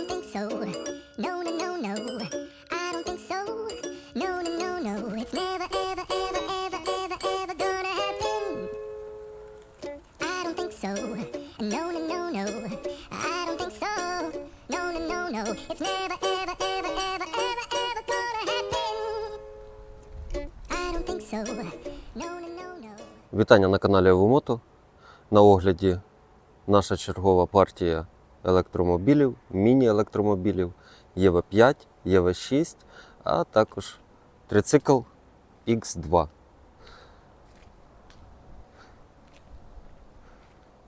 don't think so. No, no, no, no. I don't think so. No, no, no, no. It's never, ever, ever, ever, ever, ever gonna happen. I don't think so. No, no, no, no. I don't think so. No, no, no, no. It's never, ever, ever, ever, ever, ever gonna happen. I don't think so. No, no, no, no. Вітання на каналі Авомото. На огляді наша чергова партія електромобілів, міні-електромобілів ЄВ5, ЄВ6, а також трицикл X2.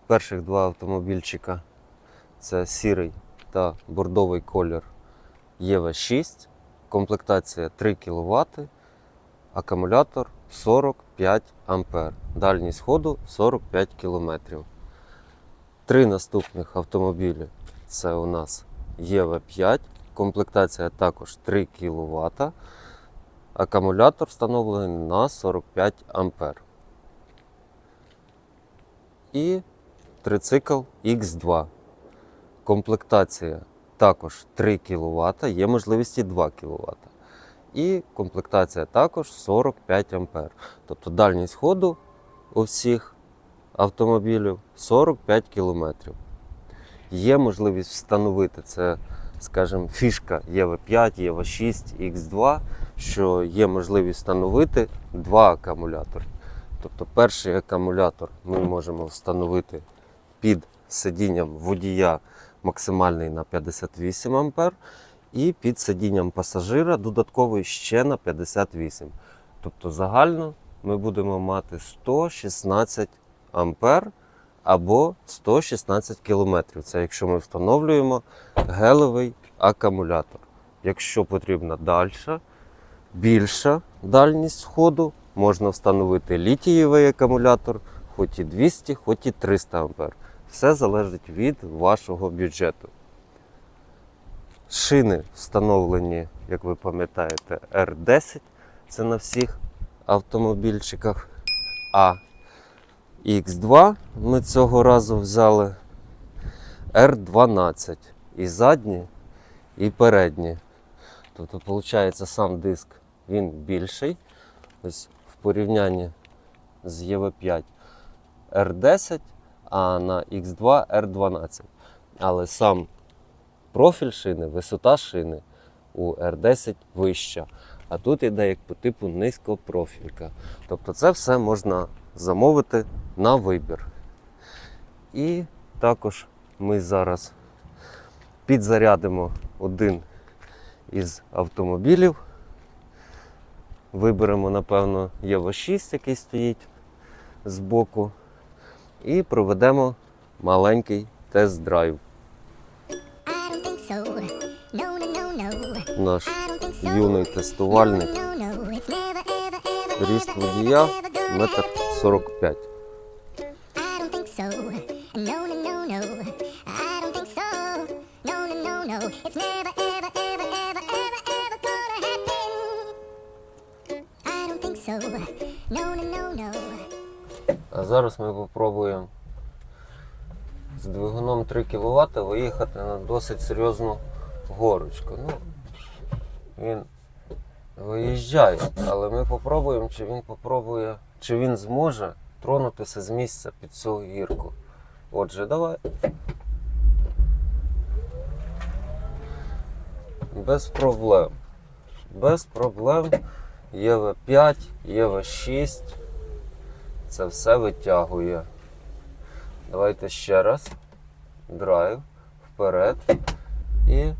Перших два автомобільчика це сірий та бордовий колір ЄВ6, комплектація 3 кВт, акумулятор 45 ампер. Дальність ходу 45 км. Три наступних автомобілі це у нас ЄВ5, комплектація також 3 кВт. Акумулятор встановлений на 45 ампер. І трицикл X2. Комплектація також 3 кВт, є можливість і 2 кВт. І комплектація також 45 ампер. Тобто дальність ходу у всіх автомобілів 45 км. Є можливість встановити це, скажімо, фішка ЄВ5, ЄВ6, X2, що є можливість встановити два акумулятори. Тобто перший акумулятор ми можемо встановити під сидінням водія максимальний на 58 ампер і під сидінням пасажира додатковий ще на 58. Тобто загально ми будемо мати 116 ампер або 116 кілометрів. Це якщо ми встановлюємо гелевий акумулятор. Якщо потрібна дальша, більша дальність ходу, можна встановити літієвий акумулятор, хоч і 200, хоч і 300 ампер. Все залежить від вашого бюджету. Шини встановлені, як ви пам'ятаєте, R10. Це на всіх автомобільчиках. А X2 ми цього разу взяли R12. І задні, і передні. Тобто, виходить, сам диск він більший. Ось в порівнянні з EV5 R10, а на X2 R12. Але сам профіль шини, висота шини у R10 вища. А тут іде як по типу низькопрофілька. Тобто це все можна замовити на вибір. І також ми зараз підзарядимо один із автомобілів. Виберемо, напевно, Єво 6, який стоїть збоку, і проведемо маленький тест-драйв. Наш юний тестувальник. Ріст водія метр. 45. I don't think so. No, no, no, no. I don't think so. No, no, no, no. It's never, ever, ever, ever, ever, ever gonna happen. I don't think so. No, no, no, no. А зараз ми попробуємо з двигуном 3 кВт виїхати на досить серйозну горочку. Ну, він виїжджає, але ми попробуємо, чи він попробує, чи він зможе тронутися з місця під цю гірку. Отже, давай. Без проблем. Без проблем. ЄВ5, ЄВ6. Це все витягує. Давайте ще раз. Драйв. Вперед. І.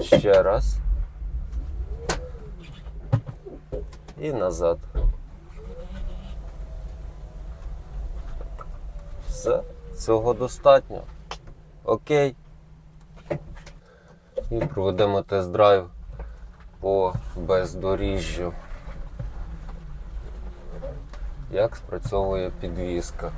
Ще раз. І назад. Все. Цього достатньо. Окей. І проведемо тест-драйв по бездоріжжю як спрацьовує підвізка.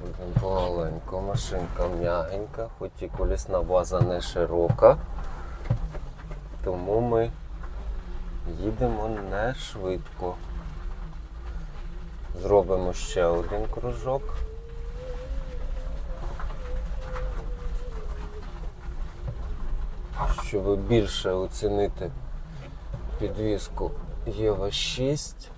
Будемо Погаленько, машинка м'ягенька, хоч і колісна база не широка, тому ми їдемо не швидко. Зробимо ще один кружок. Щоб більше оцінити підвіску Єва 6.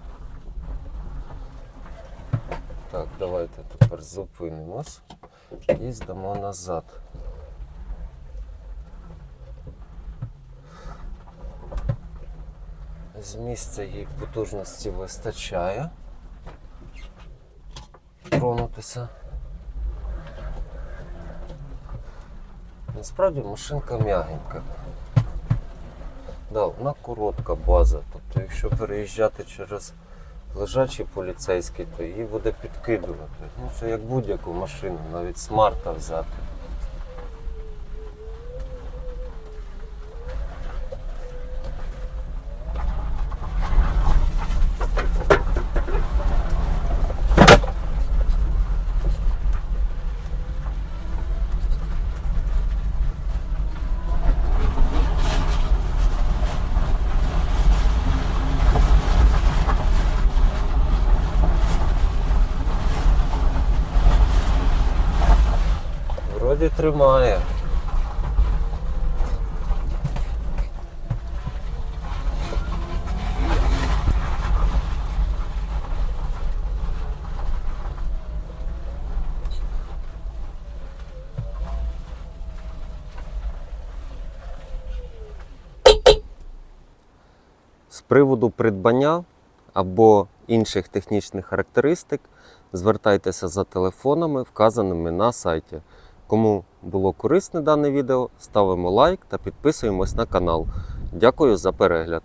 Так, давайте тепер зупинимось і здамо назад. З місця їй потужності вистачає тронутися. Насправді машинка м'ягенька. Да, вона коротка база. Тобто, якщо переїжджати через лежачий поліцейський, то її буде підкидувати. Ну, це як будь-яку машину, навіть смарта взяти. Вроді тримає. З приводу придбання або інших технічних характеристик звертайтеся за телефонами, вказаними на сайті. Кому було корисне дане відео, ставимо лайк та підписуємось на канал. Дякую за перегляд.